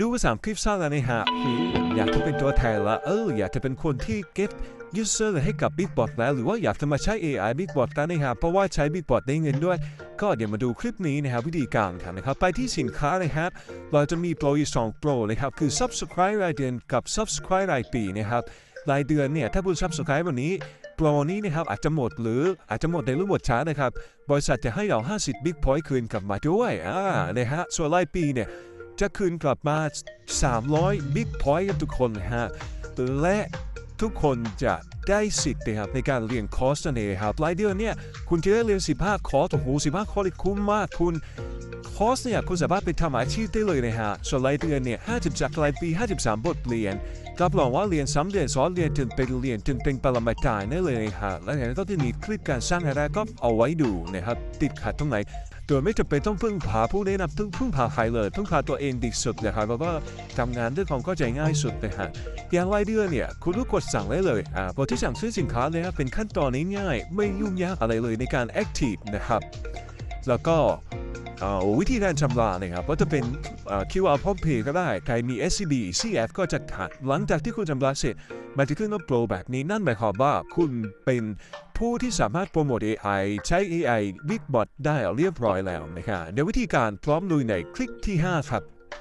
ดูภาษาคลิปสร้าแล้วนะฮะอยากจะเป็นตัวแทนละเอออยากจะเป็นคนที่ get user ให้กับ Bitbot แล้วหรือว่าอยากจะมาใช้ AI Bitbot กันนะฮะเพราะว่าใช้ Bitbot ได้เงินด้วย ก็เดี๋ยวมาดูคลิปนี้นะครับวิธีการกันนะครับไปที่สินค้านะครับเราจะมีโปรอยู่สองโปรนะครับคือ subscribe รายเดือนกับ subscribe รายปีนะครับรายเดือนเนี่ยถ้าคุณ subscribe วันนี้โปรนี้นะครับอาจจะหมดหรืออาจจะหมดในรูปหมดช้านะครับบริษัทจะให้เรา 50 Big Point คืนกลับมาด้วยอ่านะฮะส่วนรายปีเนี่ย จะคืนกลับมา 300 Big Point ทุกคนนะฮะ และทุกคนจะได้สิทธิ์นะครับในการเรียนคอร์สนั่นเองครับรายเดือนเนี่ยคุณจะได้เรียน 15 คอร์สโอ้โห15 คอร์สคุ้มมากคุณ คอร์สเนี่ยคุณสามารถไปทำอาชีพได้เลยนะฮะส่วนรายเดือนเนี่ย50จากรายปี 53 บทเรียนรับรองว่าเรียนซ้ำเรียนซ้อนเรียนจนเป็นเรียนจนเป็นปรมาจารย์ได้เลยนะฮะและอย่างนั้นก็จะมีคลิปการสร้างรายได้ก็เอาไว้ดูนะครับติดขัดตรงไหนโดยไม่จำเป็นต้องพึ่งพาผู้แนะนำต้องพึ่งพาใครเลยพึ่งพาตัวเองดีสุดนะครับเพราะว่าทำงานด้วยความเข้าใจง่ายสุดนะฮะอย่างรายเดือนเนี่ยคุณก็กดสั่งได้เลยอ่าพอที่สั่งซื้อสินค้าเลยครับเป็นขั้นตอนง่ายๆไม่ยุ่งยากอะไรเลยในการ active นะครับแล้วก็ วิธีการชำระนะครับก็จะเป็นเอ่อ QR พร้อมเพย์ก็ได้ ใครมี SCB CF ก็จะขัด หลังจากที่คุณชำระเสร็จ มันจะขึ้นว่าโปรแบบนี้นั่นหมายความว่าคุณเป็นผู้ที่สามารถโปรโมท AI ใช้ AI Big Bot ได้เรียบร้อยแล้วนะครับเดี๋ยววิธีการพร้อมลุยในคลิกที่ 5 ครับ